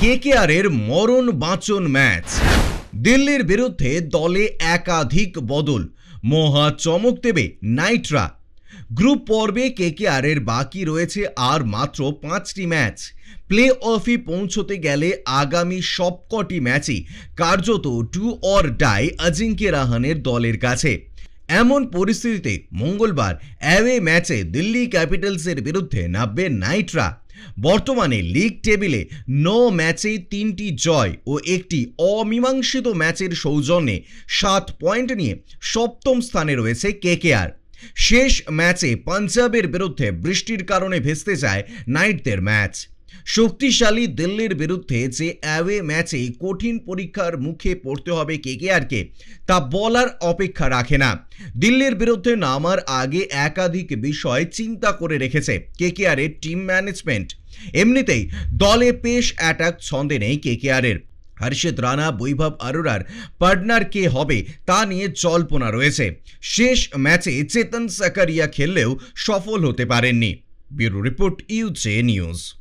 কেকেআরের মরণ বাঁচন ম্যাচ। দিল্লির বিরুদ্ধে দলে একাধিক বদল। মহা চমক দেবে নাইটরা। গ্রুপ পর্বে কেকেআরের বাকি রয়েছে আর মাত্র পাঁচটি ম্যাচ। প্লে অফে পৌঁছতে গেলে আগামী সবকটি ম্যাচই কার্যত টু অর ডাই অজিঙ্ক্য রাহানের দলের কাছে। এমন পরিস্থিতিতে মঙ্গলবার অ্যাওয়ে ম্যাচে দিল্লি ক্যাপিটালসের বিরুদ্ধে নামবে নাইটরা। বর্তমানে লিগ টেবিলে ন ম্যাচে তিনটি জয় ও একটি অমীমাংসিত ম্যাচের সৌজন্যে সাত পয়েন্ট নিয়ে সপ্তম স্থানে রয়েছে কেকেআর। শেষ ম্যাচে পাঞ্জাবের বিরুদ্ধে বৃষ্টির কারণে ভেস্তে যায় নাইটদের ম্যাচ। শক্তিশালী দিল্লির বিরুদ্ধে যে অ্যাওয়ে ম্যাচে কঠিন পরীক্ষার মুখে পড়তে হবে কেকেআরকে তা বলার অপেক্ষা রাখে না। দিল্লির বিরুদ্ধে নামার আগে একাধিক বিষয় চিন্তা করে রেখেছে কেকেআরের টিম ম্যানেজমেন্ট এমনিতেই দলে পেশ অ্যাটাক ছন্দে নেই কেকেআরের হর্ষিত রানা, বৈভব আরোরার পার্টনার কে হবে তা নিয়ে জল্পনা রয়েছে। শেষ ম্যাচে চেতন সাকারিয়া খেললেও সফল হতে পারেননি। ব্যুরো রিপোর্ট ইউজে নিউজ।